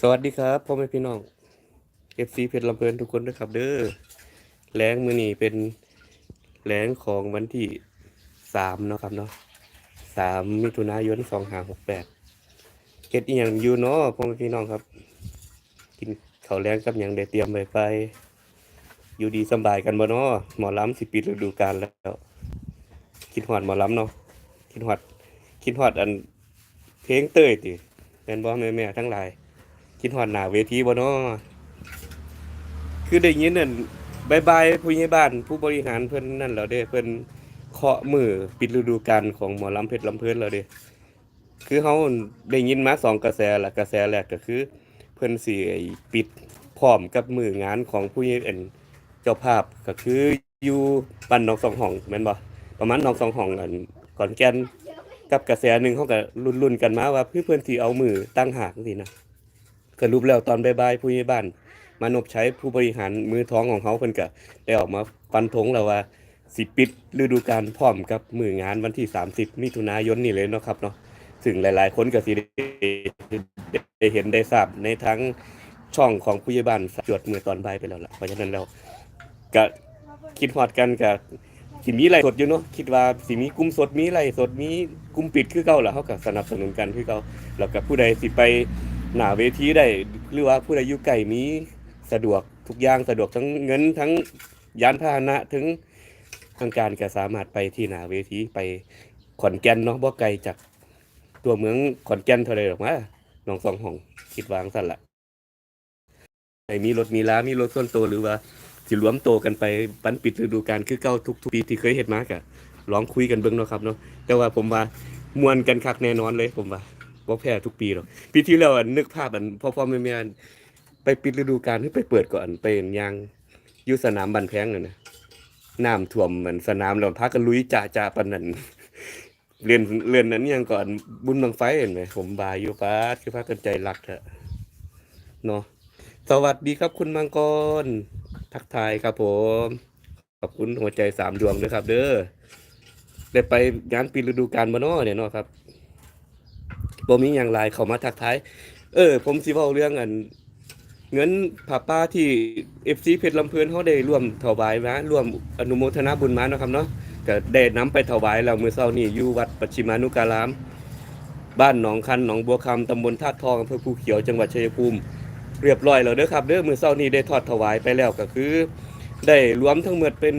สวัสดีครับพ่อแม่พี่น้อง FC เพชรลำเพลินทุกคนด้วยครับ เด้อแรงมือนี้เป็นแรงของวันที่สามเนาะครับเนาะสามมิถุนายนสองห้าหกแปดเฮ็ดอีหยังอยู่เนาะพ่อแม่พี่น้องครับ กินข้าวแรงกับหยังได้เตรียมไว้ไป อยู่ดีสบายกันบ่เนาะหมอลำสิปิดฤดูกาลแล้ว คิดฮอดหมอลำเนาะ คิดฮอดคิดฮอดอันเพลงเต้ยติแม่นบ่แม่ๆทั้งหลายคิดฮอดหน้าเวทีบ่เนาะคือได้ยินนั่นบายบายผู้ใหญ่บ้านผู้บริหารเพิ่นนั่นแล้วเด้เพิ่นเคาะมือปิดฤดูกาลของหมอลำเพชรลำเพิ่นแล้วเด้คือเฮาได้ยินมาสองกระแสละกระแสแรกก็คือ เพิ่นสิไอ้ปิดพร้อมกับมืองานของผู้ใหญ่เจ้าภาพก็คืออยู่บ้านหนองสองห้องแม่นบ่ประมาณหนองสองห้องอัน ขอนแก่นกับกระแสหนึ่งเขาก็ลุ้นๆกันมาว่าเพื่อเพิ่นสิเอามือตั้งหากจังซี่นะสรุปแล้วตอนบ่ายๆผู้ใหญ่บ้าน มานบใช้ผู้บริหารมือท้องของเขาเพิ่นก็ได้ออกมาฟันธงแล้วว่าสิปิดฤดูกาลพร้อมกับมืองานวันที่ 30 มิถุนายนนี่เลยเนาะครับเนาะซึ่งหลายๆ คนก็สิได้ได้เห็นได้ทราบในทั้งช่องของผู้ใหญ่บ้านจวดมือตอนบ่ายไปแล้วล่ะเพราะฉะนั้นแล้วก็คิดฮอดกันกับ สิมีไลฟ์สดอยู่เนาะคิดว่าสิมีกลุ่มสดมีไลฟ์สดมีกลุ่มปิดคือเก่าล่ะเฮาก็สนับสนุนกันคือเก่าแล้วก็ผู้ใดสิไปหน้าเวทีได้หรือว่าผู้ใดอยู่ไกลมีสะดวกทุกอย่างสะดวกทั้งเงินทั้งยานพาหนะถึงทางการก็สามารถไปที่หน้าเวทีไปขอนแก่นเนาะบ่ไกลจากตัวเมืองขอนแก่นเท่าใดหรอกมาหนองสองห้องคิดวางซั่นละไอ้มีรถมีลามีรถส่วนตัวหรือว่า สิรวมโตกันไปปันปิดฤดูกาลคือเก่าทุกๆปีที่เคยเฮ็ดมาก็ลองคุยกันเบิ่งเนาะครับเนาะแต่ว่าผมว่ามวนกันคักแน่นอนเลยผมว่าบ่แพ้ทุกปีหรอกปีที่แล้วนึกภาพอันพ่อพ่อแม่แม่ไปปิดฤดูกาลให้ไปเปิดก่อนไปเห็นยางอยู่สนามบันแพงน่ะนะน้ำท่วมเหมือนสนามแล้วพากันลุยจ่าจ่าปนนั้นเรียนเรียนนั้นยังก่อนบุญบังไฟเห็นไหมผมบายอยู่ป้าคือพากันใจรักเถอะเนาะสวัสดีครับคุณมังกร ทักทายครับผม ขอบคุณหัวใจสามดวงด้วยครับ เด้อได้ไปงานปิดฤดูกาลบ่เนาะเนี่ยเนาะครับบ่มีอย่างไรเขามาทักทาย เออ ผมสิเว้าเรื่องอัน เงินผาป้าที่ FC เพชรลำเพลินเขาได้ร่วมถวายมาร่วมอนุโมทนาบุญมาเนาะครับเนาะก็ได้นำไปถวายแล้วมื้อเช้านี้อยู่วัดปัจฉิมานุการาม บ้านหนองคันหนองบัวคำตำบลธาตุทองอำเภอภูเขียวจังหวัดชัยภูมิ เรียบร้อยแล้วเด้อครับเด้อมือเช้านี้ได้ทอดถวายไปแล้วก็คือ ได้รวมทั้งหมดเป็น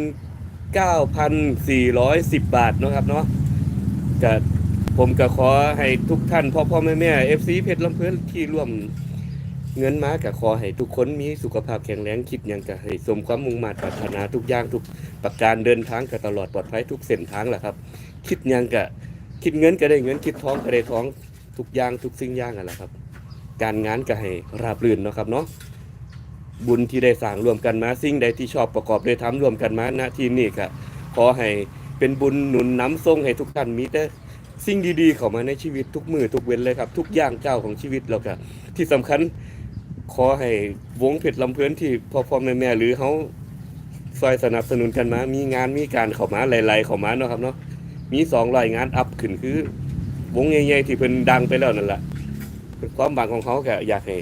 9,410 บาทเนาะครับเนาะก็ผมก็ขอให้ทุกท่านพ่อพ่อแม่แม่เอฟซีเพชรลำเพลินที่ร่วมเงินมาก็ขอให้ทุกคนมีสุขภาพแข็งแรงคิดยังก็ให้สมความมุ่งมั่นปรารถนาทุกอย่างทุกประการเดินทางก็ตลอดปลอดภัยทุกเส้นทางแหละครับ คิดยังก็คิดเงินก็ได้เงินคิดท้องก็ได้ท้องทุกอย่างทุกสิ่งอย่างนั่นแหละครับ การงานก็ให้ราบรื่นเนาะครับเนาะบุญที่ได้สร้างร่วมกันมาสิ่งใดที่ชอบประกอบได้ทำร่วมกันมาณที่นี่ก็ขอให้เป็นบุญหนุนน้ำทรงให้ทุกท่านมีแต่สิ่งดีๆเข้ามาในชีวิตทุกมือทุกเว้นเลยครับ ทุกอย่างเจ้าของชีวิตเราก็ที่สำคัญขอให้วงเพชรลำเพลินที่พ่อพ่อแม่แม่หรือเขาซอยสนับสนุนกันมา มีงานมีการเข้ามาหลายๆเข้ามาเนาะครับเนาะมีสองรายงานอัพขึ้นคือ วงใหญ่ๆที่เพิ่นดังไปแล้วนั่นแหละ เป็นความบังของเขาก็อยากให้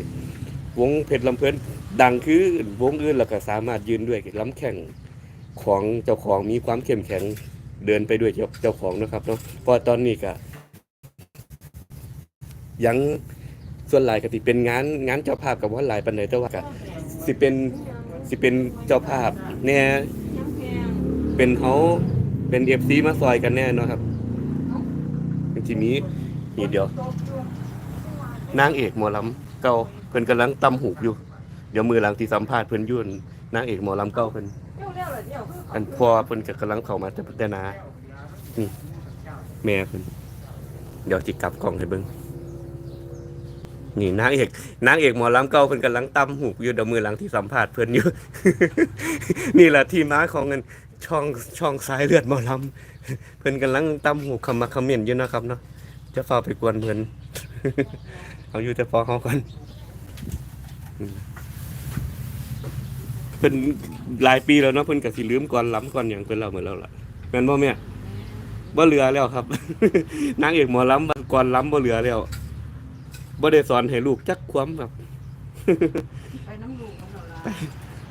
วงเพชรลำเพลินดังคือวงอื่นแล้วก็สามารถยืนด้วยล้ำแข่งของเจ้าของมีความเข้มแข็งเดินไปด้วยเจ้าของนะครับเนาะเพราะตอนนี้ก็ยังส่วนหลายก็สิเป็นงานงานเจ้าภาพกับว่าหลายปันไหนแต่ว่าก็สิเป็นสิเป็นเจ้าภาพแน่เป็นเขาเป็นเอฟซีมาซอยกันแน่นะครับทีนี้นี่เดียว นางเอกหมอลำเก่าเพิ่นกำลังตำหูกอยู่ เดี๋ยวมือหลังที่สัมภาษณ์เพิ่นยุ่นนางเอกหมอลำเก่าเพิ่นอันพอเพิ่นก็กำลังเข้ามาแต่แต่นานี่แม่เพิ่นเดี๋ยวจิกลับกล้องให้เบิ่งนี่นางเอกนางเอกหมอลำเก่าเพิ่นกำลังตำหูกอยู่เดี๋ยวมือหลังที่สัมภาษณ์เพิ่นอยู่ นี่แหละที่มาของเงินช่องช่องสายเลือดหมอลำเพิ่นกำลังตำหูกคำมาคำเมียนอยู่นะครับเนาะจะฝ้าไปกวนเพิ่น เอาอยู่แต่พอเขาก่อนเพิ่นหลายปีแล้วเนาะเพิ่นก็สิลืมก่อนล้ำก่อนอย่างเพิ่นเล่าเหมือนเราล่ะแม่นบ่แม่บ่เหลือแล้วครับนางเอกหมอล้ำก่อนล้ำบ่เหลือแล้วบ่ได้สอนให้ลูกจักความครับไปน้ำลูกมันเหรอล่ะ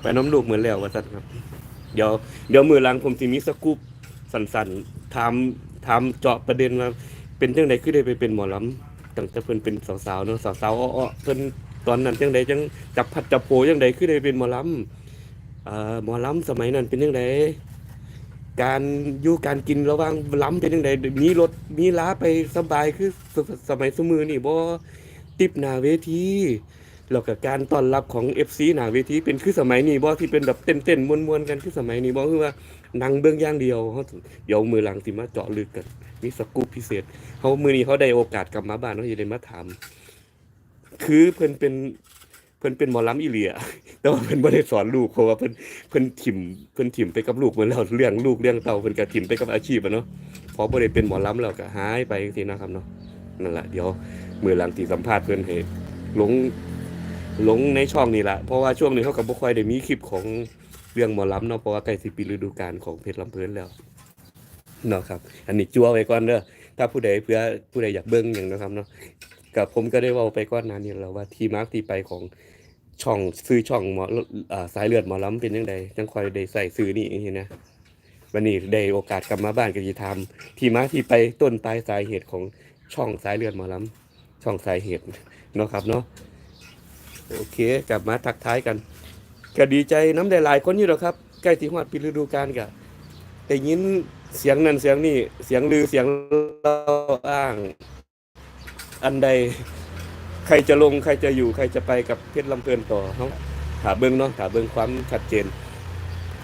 ไปน้ำลูกเหมือนแล้วว่าซั่นครับ เดี๋ยวเดี๋ยวมือหลังผมสิมีสกู๊ปสั้นๆถามถามเจาะประเด็นว่าเป็นจังไดคือได้ไปเป็นหมอล้ำ ตั้งแต่เพิ่นเป็นสาวๆเนาะสาวๆอ้อๆเพิ่นตอนนั้นจังไดจังจับพัดจับโผจังไดคือได้เป็นหมอลำอ่อหมอลำสมัยนั้นเป็นจังไดการอยู่การกินระหว่างลำเป็นจังไดมีรถมีล้าไปสบายคือสสมัยสมือนี่บ่ติบหน้าเวทีแล้วก็การต้อนรับของ FC หน้าเวทีเป็นคือสมัยนี้บ่ที่เป็นแบบเต้นๆม่วนๆกันคือสมัยนี้บ่คือว่านั่งเบิ่งอย่างเดียวเฮาเดี๋ยวมือหลังสิมาเจาะลึกกัน มีสกู๊ปพิเศษเขามือนี้เขาได้โอกาสกลับมาบ้านเขาจะได้มาถาม คือเพิ่นเป็นเพิ่นเป็นหมอลำอีเลียแต่ว่าเพิ่นบ่ได้สอนลูกเพราะว่าเพิ่นเพิ่นถิ่มเพิ่นถิ่มไปกับลูกเหมือนแล้วเรื่องลูกเรื่องเต่าเพิ่นก็ถิ่มไปกับอาชีพอะเนาะพอบ่ได้เป็นหมอลำแล้วก็หายไปจังซี่นะครับเนาะนั่นแหละเดี๋ยวมือหลังที่สัมภาษณ์เพิ่นให้ลงหลงในช่องนี่ละเพราะว่าช่วงนี้เขาก็บ่ค่อยได้มีคลิปของเรื่องหมอลำเนาะเพราะว่าใกล้สิปิดฤดูกาลของเพชรลำเพิ่นแล้ว เนาะครับ อันนี้จั่วไว้ก่อนเด้อถ้าผู้ใดเพื่อผู้ใดอยากเบิ่งอย่างนะครับเนาะกับผมก็ได้ว่าไปก่อนหน้านี้แล้วว่าที่มาร์กที่ไปของช่องซื้อช่องหมออ่าสายเลือดหมอล้ำเป็นยังไงจังคอยได้ใส่ซื้อนี่อย่างนี้นะวันนี้ได้โอกาสกลับมาบ้านก็จะทำที่มาที่ไปต้นปลายสาเหตุของช่องสายเลือดหมอล้ำช่องสายเหตุเนาะครับเนาะโอเคกลับมาทักทายกันก็ดีใจน้ำได้หลายคนอยู่แล้วครับใกล้ที่ฮอดปีฤดูกาลก็ได้ยิน เสียงนั่นเสียงนี่เสียงลือเสียงเล่าอ้าง อันใด ใครจะลงใครจะอยู่ใครจะไปกับเพชรลำเพลินต่อเนาะถาเบิ้งเนาะถาเบิ้งความชัดเจน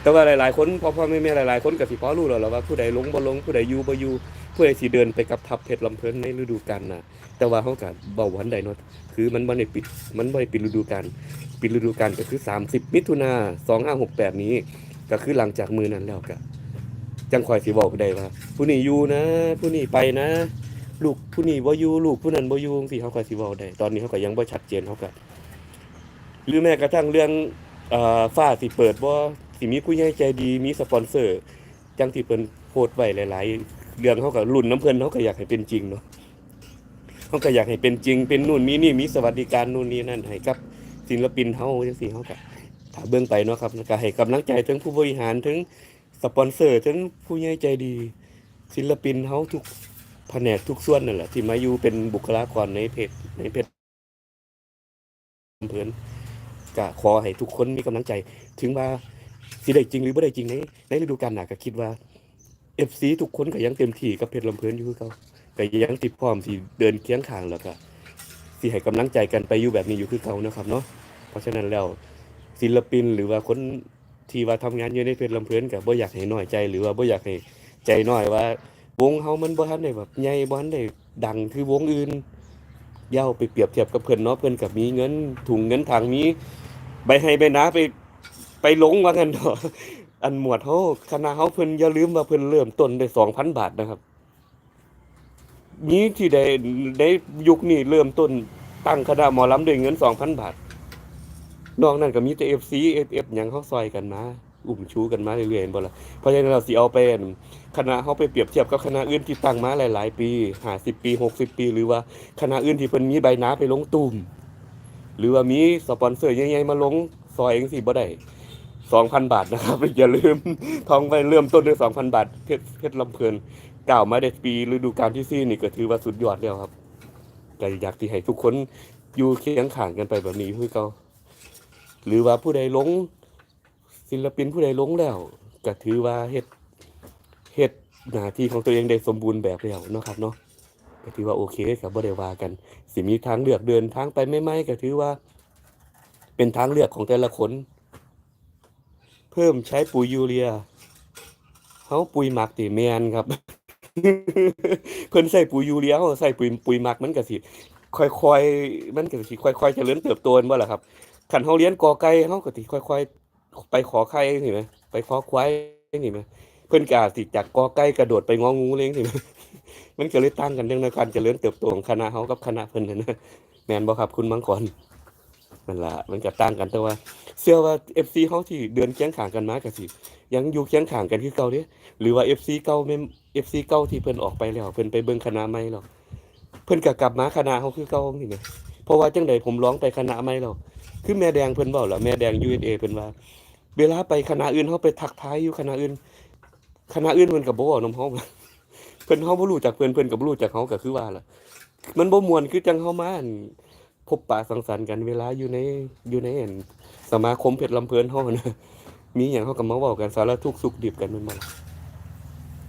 แต่ว่าหลายๆคนพ่อพ่อแม่แม่หลายๆคนก็สิพ่อรู้แล้วล่ะว่าผู้ใดลงบ่ลงผู้ใดอยู่บ่อยู่ผู้ใดสิเดินไปกับทัพเพชรลำเพลินในฤดูกาลน่ะ แต่ว่าเขาก็เบาหวันใดเนาะคือมันบ่ได้ปิดมันบ่ได้ปิดฤดูกาลปิดฤดูกาลก็คือ 30 มิถุนา2568 นี้ ก็คือหลังจากมือนั้นแล้วก็ จังคอยสิบอกได้ว่าผู้นี้อยู่นะ ผู้นี้ไปนะ ลูกผู้นี้บ่อยู่ลูกผู้นั้นบ่อยู่จังซี่เขาก็สิเว้าได้ ตอนนี้เขาก็ยังบ่ชัดเจนเขาก็หรือแม้กระทั่งเรื่องเอ่อฟ้าสิเปิดบ่สิมีผู้ใหญ่ใจดีมีสปอนเซอร์ จังที่เพิ่นโพสต์ไว้หลาย ๆ เรื่องเขาก็ลุ้นน้ำเพิ่นเขาก็อยากให้เป็นจริงเนาะเขาก็อยากให้เป็นจริงเป็นนู่นมีนี่มีสวัสดิการนู่นนี่นั่นให้กับศิลปินเฮาจังซี่เขาก็ถ้าเบิ่งไปเนาะครับก็ให้กำลังใจทั้งผู้บริหารทั้ง สปอนเซอร์ทั้งผู้ใหญ่ใจดี ศิลปินเฮาทุกแผนกทุกส่วนนั่นแหละที่มาอยู่เป็นบุคลากรในเพจในเพจเพื่อนก็ขอให้ทุกคนมีกำลังใจ ถึงว่าสิได้จริงหรือไม่ได้จริงในในฤดูกาลหนาก็คิดว่า FC ทุกคนก็ยังเต็มที่กับเพจลำเพลินอยู่คือเขาก็ยังติดพร้อมสิเดินเคียงข้างแล้วก็สิให้กำลังใจกันไปอยู่แบบนี้อยู่คือเขานะครับเนาะเพราะฉะนั้นแล้วศิลปินหรือว่าคน ที่ว่าทำงานอยู่ในเพจลำเพลินกับบ่อยากให้น้อยใจ หรือว่าบ่อยากให้ใจน้อยว่า วงเฮามันบ่ทันได้แบบใหญ่บ่ทันได้ดังคือวงอื่นอย่าไปเปรียบเทียบกับเพิ่นเนาะเพิ่นก็มีเงินถุงเงินทางมีใบให้ใบนาไปไปหลงว่ากันเนาะอันหมวดเฮาคณะเฮาเพิ่นอย่าลืมว่าเพิ่นเริ่มต้นด้วย2,000บาทนะครับมีที่ได้ได้ยุคนี้เริ่มต้นตั้งคณะหมอลำด้วยเงิน2,000บาท นอกนั้นก็มีแต่ FC FF หยังเขาซอยกันมาอุ้มชูกันมาเรื่อยๆเห็นบ่ละเพราะฉะนั้นเราสิเอาไปอั่นคณะเฮาไปเปรียบเทียบกับคณะอื่นที่ตั้งมาหลาย ๆ ปี50ปี60ปี หรือว่าคณะอื่นที่เพิ่นมีใบหนาไปลงตุ่มหรือว่ามีสปอนเซอร์ใหญ่ๆมาลงซอยจังซี่บ่ได้2,000บาทนะครับอย่าลืมทองไปเริ่มต้นด้วย2,000บาทเพชรเพชรลำเพลินกล่าวมาได้ปีฤดูกาลที่สี่นี่ก็ถือว่าสุดยอดแล้วครับก็อยากที่ให้ทุกคนอยู่เคียงข้างกันไปแบบนี้คือเก่า หรือว่าผู้ใดหลง ศิลปินผู้ใดหลงแล้วก็ถือว่าเฮ็ดเฮ็ดหน้าที่ของตัวเองได้สมบูรณ์แบบแล้วเนาะครับเนาะก็ถือว่าโอเคครับบ่ได้ว่ากัน สิมีทางเลือกเดินทางไปไม่ไม่ก็ถือว่า เป็นทางเลือกของแต่ละคน เพิ่มใช้ปุ๋ยยูเรียเฮาปุ๋ยหมักติแมนครับ เพิ่นใส่ปุ๋ยยูเรียเฮาใส่ปุ๋ยปุ๋ยหมักมันก็สิค่อยๆมันก็สิค่อยๆเจริญเติบโตนั่นบ่ล่ะครับ ขันเขาเลี้ยงกอไก่เขาก็สิค่อยๆ ไปขอไข่เห็นไหมไปขอควายเห็นไหมเพิ่นกอาสิจากกอไก่กระโดดไปงองูเลยเห็นไหมมันก็เลยตั้งกันเรื่องในการเจริญเติบโตของคณะเขากับคณะเพิ่นนั่นนะแม่นบ่ครับคุณมังกรมันละมันก็ต่างกันแต่ว่าเชื่อว่า FC เฮาที่เดินเคียงข้างกันมาก็สิยังอยู่เคียงข้างกันคือเก่าเด้หรือว่า FC เก่าแม่น FC เก่าที่เพิ่นออกไปแล้วเพิ่นไปเบิ่งคณะใหม่แล้วเพิ่นก็กลับมาคณะเฮาคือเก่านี่แหมเพราะว่าจังไดผมร้องไปคณะใหม่แล้ว คือแม่แดงเพิ่นเว้าแล้วแม่แดง USA เพิ่นว่า เวลาไปคณะอื่นเฮาไปทักทายอยู่คณะอื่นคณะอื่นเพิ่นก็บ่เว้านำเฮาเพิ่นเฮาบ่รู้จักเพิ่นเพิ่นก็บ่รู้จักเฮาก็คือว่าล่ะ มันบ่ม่วนคือจังเฮามานพบปะสังสรรค์กันเวลาอยู่ในอยู่ในอั่นสมาคมเพชรลำเพิ่นเฮานะมีหยังเฮาก็มาเว้ากันสารทุกข์สุขดิบกันแม่นบ่ล่ะ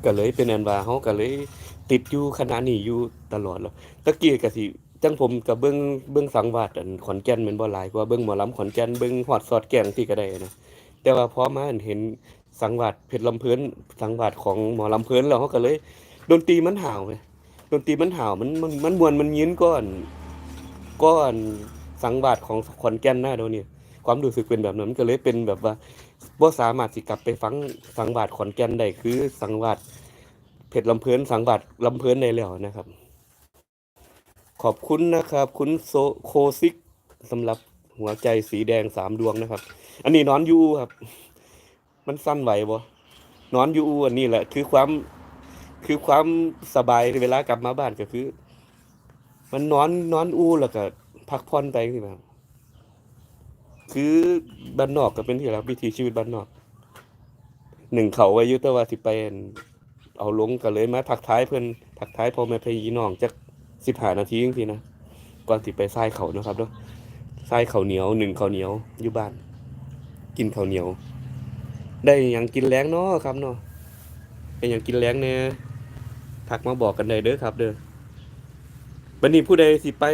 ก็เลยเป็นอันว่าเฮาก็เลยติดอยู่คณะนี้อยู่ตลอดแล้วตะกี้ก็สิ จังผมก็เบิ่งเบิ่งสังวาสอันขอนแก่นแม่นบ่หลายกว่าเบิ่งหมอลำขอนแก่นเบิ่งฮอดสอดแกงที่ก็ได้นะแต่ว่าพอมาเห็นสังวาสเพชรลำเพลินสังวาสของหมอลำเพลินแล้วเฮาก็เลย ดนตรีมันห่าวไงดนตรีมันห่าวมันมันมันมวนมันยินก้อนก้อนสังวาสของขอนแก่นหน้าเดี๋ยวนี้ความรู้สึกเป็นแบบนั้นมันก็เลยเป็นแบบว่าบ่สามารถสิกลับไปฟังสังวาสขอนแก่นได้คือสังวาสเพชรลำเพลินสังวาสลำเพลินได้แล้วนะครับ ขอบคุณนะครับ คุณโซโคซิกสำหรับหัวใจสีแดงสามดวงนะครับ อันนี้นอนยูครับ มันสั้นไหวบ่นอนยูอันนี้แหละ คือความคือความสบายเวลากลับมาบ้านก็คือ มันนอนนอนอูแล้วก็พักผ่อนไปสิครับคือบ้านนอกก็เป็นที่แล้ววิถีชีวิตบ้านนอกหนึ่งเขาไว้ยุตว่าสิไปรันเอาลงก็เลยมาทักท้ายเพื่อนทักท้ายพ่อแม่พี่น้องจัก สิบห้านาทีจริงๆนะก่อนสิไปทรายเขานะครับเนาะทรายเขาเหนียวหนึ่งเขาเหนียวอยู่บ้าน กินเขาเหนียว ได้ยังกินแล้งเนาะครับเนาะเป็นยังกินแล้งเนี่ยทักมาบอกกันได้เด้อครับ เด้อบันนี้ผู้ใดสิไป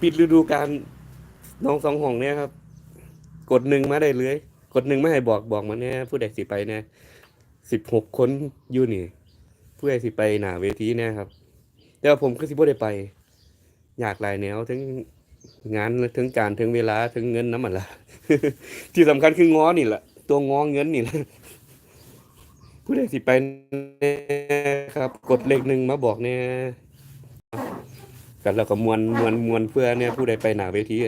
ปิดฤดูกาลน้องสองห้องเนี่ยครับ กดหนึ่งมาได้เลย กดหนึ่งไมาให้บอกบอกมาเนี่ยผู้ใดสิไปเนี่ยสิบหกคนอยู่นี่ ผู้ใดสิไปหน้าเวทีเนี่ยครับ แต่ว่าผมก็สิบ่ได้ไป อยากหลายแนวทั้งงานทั้งการทั้งเวลาทั้งเงินน้ำมันละที่สำคัญคือง้อนี่แหละตัวง้อเงินนี่แหละผู้ใดสิไปแน่ครับ กดเลขหนึ่งมาบอกเนี่ยกันแล้วก็มวนมวนมวนเพื่อเนี่ยผู้ใดไปหนาเวที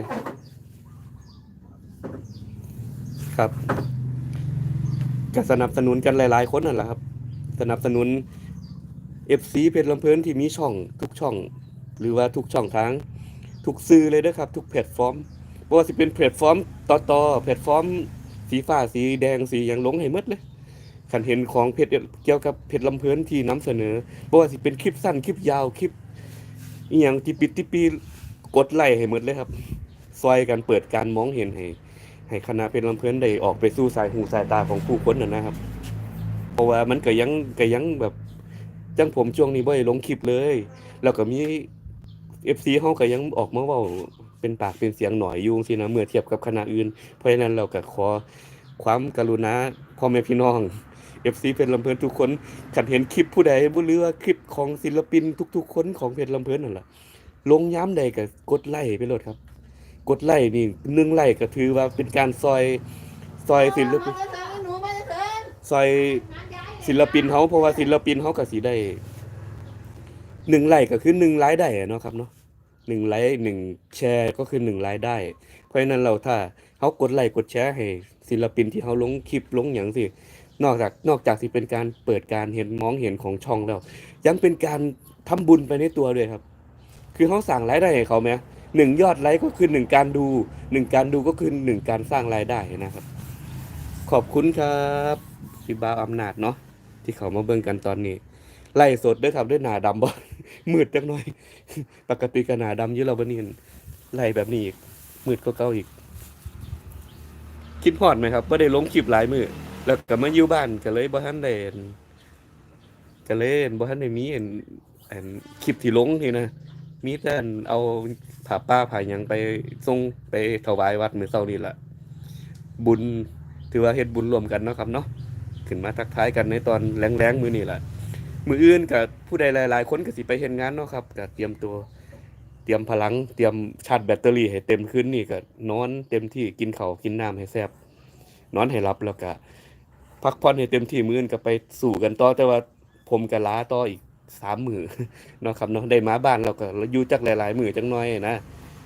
ครับก็สนับสนุนกันหลาย ๆ คนนั่นแหละครับ สนับสนุน FC เพชรลำเพลินที่มีช่องทุกช่อง หรือว่าทุกช่องทาง ทุกสื่อเลยนะครับ ทุกแพลตฟอร์มบ่ว่าสิเป็นแพลตฟอร์มต่อต่อแพลตฟอร์ม สีฟ้าสีแดงสีหยังหลงให้หมดเลยขันเห็นของเพจเกี่ยวกับเพจลำเพลินที่นำเสนอบ่ว่าสิเป็นคลิปสั้นคลิปยาวคลิปอีหยังที่ปิดที่ปีกดไลค์ให้หมดเลยครับซอยกันเปิดการมองเห็นให้ให้คณะเพจลำเพลินได้ออกไปสู่สายหูสายตาของผู้คนน่ะนะครับ เพราะว่ามันก็ยังก็ยังแบบ จังผมช่วงนี้บ่ได้ลงคลิปเลย แล้วก็มี FC เฮาก็ยังออกมาเว้าเป็นปากเป็นเสียงหน่อยอยู่จังซี่นะเมื่อเทียบกับคณะอื่น เพราะฉะนั้นเราก็ขอความกรุณาพ่อแม่พี่น้อง FC เพชรลำเพลินทุกคนขันเห็นคลิปผู้ใดบ่หรือว่าคลิปของศิลปินทุก ๆ คนของเพชรลำเพลินนั่นล่ะลงย้ำใดก็กดไลค์ไปโลดครับ กดไลค์นี่หนึ่งไลค์ก็ถือว่าเป็นการซอยซอยศิลปินหนูมาเถินซอย ศิลปินเฮาเพราะว่าศิลปินเฮาก็สิได้หนึ่งไลค์ก็คือหนึ่งรายได้เนาะครับเนาะหนึ่งไลค์หนึ่งแชร์ก็คือหนึ่งรายได้ เพราะฉะนั้นเราถ้าเฮากดไลค์กดแชร์ให้ศิลปินที่เฮาลงคลิปลงหยังสินอกจากนอกจากสิเป็นการเปิดการเห็นมองเห็นของช่องแล้ว ยังเป็นการทำบุญไปในตัวด้วยครับ คือเขาสั่งรายได้ให้เขาไหมหนึ่งยอดไลค์ก็คือหนึ่งการดูหนึ่งการดูก็คือหนึ่งการสร้างรายได้นะครับ ขอบคุณครับพี่บาอำนาจเนาะ ที่เขามาเบิ่งกันตอนนี้ ไล่สดได้วยครับด้วยหนาดำบ่มืดจักหน่อย ปกติก็หนาดำอยู่แล้วบัดนี้ไล่แบบนี้อีกมืดก็เก่าอีก คิดพอดไหมครับว่ได้ลงคลิปหลายมือแล้วก็มาอยู่บ้านก็เลยบ่ทันได้อั่นก็เลยบ่ทันได้มีอันอันคลิปที่ลงนี่นะมีแต่เอาผ้าป้าผ้ายังไปส่งไปถวายวัดมือเช้านี่ล่ะบุญถือว่าเฮ็ดบุญรวมกันเนาะครับเนาะ ขึ้นมาทักทายกันในตอนแรงๆมือนี้ล่ะมืออื่นก็ผู้ใดหลาย ๆ คนก็สิไปเฮ็ดงานเนาะครับก็เตรียมตัวเตรียมพลังเตรียมชาร์จแบตเตอรี่ให้เต็มขึ้นนี่ก็นอนเต็มที่กินข้าวกินน้ำให้แซ่บนอนให้หลับแล้วก็พักผ่อนให้เต็มที่มืออื่นก็ไปสู่กันต่อแต่ว่าผมก็ล้าต่ออีกสามมือเนาะครับเนาะได้มาบ้านเราก็อยู่จักหลาย ๆ มือจังน้อยนะ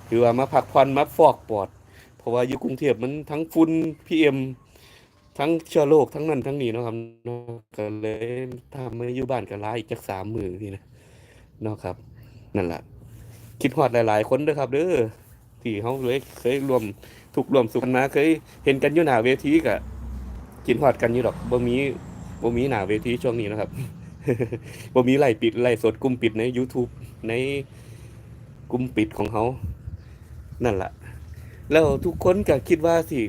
คือว่ามาพักผ่อนมาฟอกปอด เพราะว่าอยู่กรุงเทพมันทั้งฝุ่น PM ทั้งเชื้อโรคทั้งนั้นทั้งนี้เนาะครับเนาะก็เลยถ้ามาอยู่บ้านก็ลาอีกจักสามมือนี่นะเนาะครับ นั่นแหละคิดฮอดหลาย ๆ คนเด้อครับเด้อที่เฮาเลยเคยรวมทุกรวมสุขันมาเคยเห็นกันอยู่หน้าเวทีก็คิดฮอดกันอยู่ดอกบ่มีบ่มีหน้าเวทีช่วงนี้นะครับบ่มีไลฟ์ปิดไลฟ์สดกลุ่มปิดใน YouTube ในกลุ่มปิดของเขานั่นแหละแล้วทุกคนก็คิดว่าสิ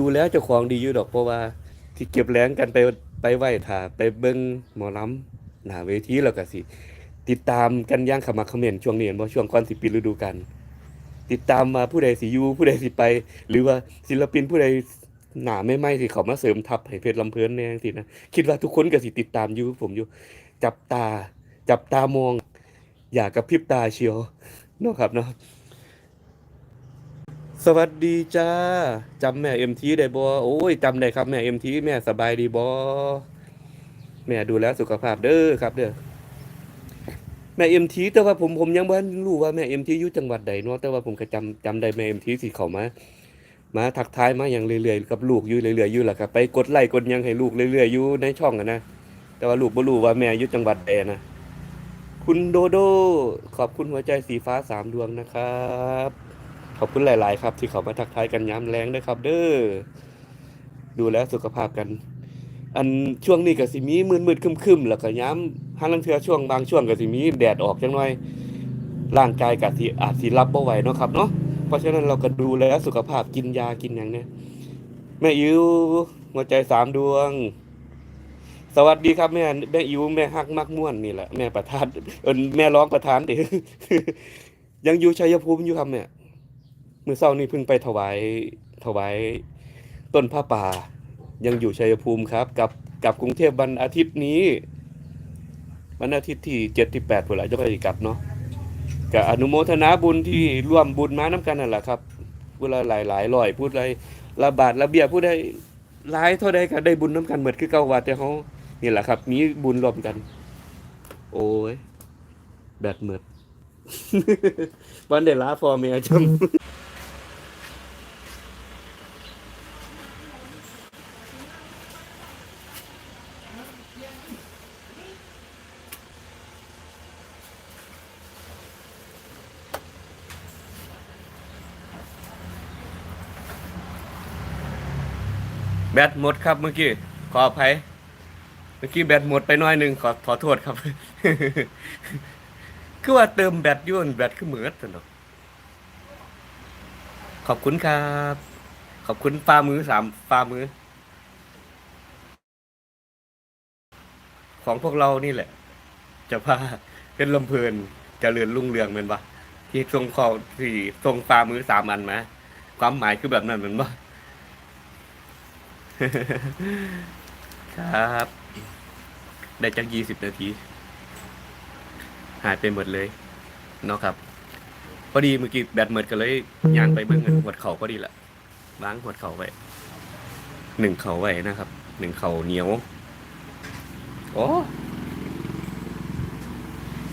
ดูแล้วเจ้าของดีอยู่ดอกเพราะว่า ที่เก็บแรงกันไปไปไหว้ถ่าไปเบิ่งหมอลำหน้าเวทีแล้วก็สิ ติดตามกันย่างขมักขม้นช่วงนี้เห็นบ่ช่วงก่อนสิปิดฤดูกาลติดตามมาผู้ใดสิอยู่ผู้ใดสิไป หรือว่าศิลปินผู้ใดหนาไม่ไหม้ที่เขามาเสริมทัพให้เพชรลำเพลินแน่จังซี่นะคิดว่าทุกคนก็สิติดตามอยู่ผมอยู่ จับตา จับตามอง อย่ากระพริบตาเชียวเนาะครับเนาะ สวัสดีจ้าจำแม่เอ็มทีได้บ่โอ้ยจำได้ครับแม่เอ็มทีแม่สบายดีบ่แม่ดูแลสุขภาพเด้อครับ เด้อแม่เอ็มทีแต่ว่าผมผมยังบ่รู้ว่าแม่เอ็มทีอยู่จังหวัดใดเนาะแต่ว่าผมก็จำจำได้แม่เอ็มทีสิเขามามาทักทายมาอย่างเรื่อยๆกับลูกอยู่เรื่อยๆอยู่หล่ะครับไปกดไลค์กดยังให้ลูกเรื่อยๆอยู่ในช่องอะนะแต่ว่าลูกบ่รู้ว่าแม่อยู่จังหวัดใดนะคุณโดโดขอบคุณหัวใจสีฟ้าสามดวงนะครับ ขอบคุณหลาย ๆ ครับ ที่เขามาทักทายกันย้ำแรงด้วยครับ เด้อดูแลสุขภาพกัน อันช่วงนี้ก็สิมีมืดๆครึมๆแล้วก็ย้ำหาลังเทือช่วงบางช่วงก็สิมีแดดออกจังหน่อย ร่างกายก็สิอาจสิรับบ่ไหวเนาะครับเนาะเพราะฉะนั้นเราก็ดูแลสุขภาพกินยากินหยังเนี่ยแม่อิวหัวใจสามดวง สวัสดีครับแม่แม่อิวแม่ฮักมักม่วนนี่แหละแม่ประธานเอิ้นแม่ร้องประธานเด้ยังอยู่ชัยภูมิอยู่ครับเนี่ย มื้อเช้านี้เพิ่งไปถวายถวายต้นผ้าป่า ยังอยู่ชัยภูมิครับ กับกับกรุงเทพวันอาทิตย์นี้วันอาทิตย์ที่เจ็ดที่แปดพุ่นละจะไปกลับเนาะกับอนุโมทนาบุญที่ร่วมบุญมาน้ำกันนั่นแหละครับพูดละหลายหลายร้อยพูดอะไรละบาทละเบียพูดได้หลายเท่าใดก็ได้บุญน้ำกันเหมือนคือเก่าว่าแต่เขานี่แหละครับ มีบุญรวมกัน โอ้ยแบตเหมือดวันเดลาฟอร์เมียจำ แบตหมดครับเมื่อกี้ ขออภัย เมื่อกี้แบตหมดไปน้อยหนึ่งขอขอโทษครับ คือว่าเติมแบตยุ่นแบตคือเหมือดสนุกขอบคุณครับ ขอบคุณฟ้ามือสามฟ้ามือ ของพวกเรานี่แหละ จะพาเป็นลำเพลินเจะเรือนรุ่งเรืองเหมือนปะที่ทรงคอที่ทรงฟ้ามือสามอันมาความหมายคือแบบนั้นเหมือนปะ ครับ ได้จักยี่สิบนาที หายไปหมดเลย เนาะครับ พอดีเมื่อกี้แบตหมดก็เลยย่างไปเบิ่งกันหัวเข่าพอดีละล้างหัวเข่าไว้หนึ่งเข่าไว้นะครับ หนึ่งเข่าเหนียว โอ้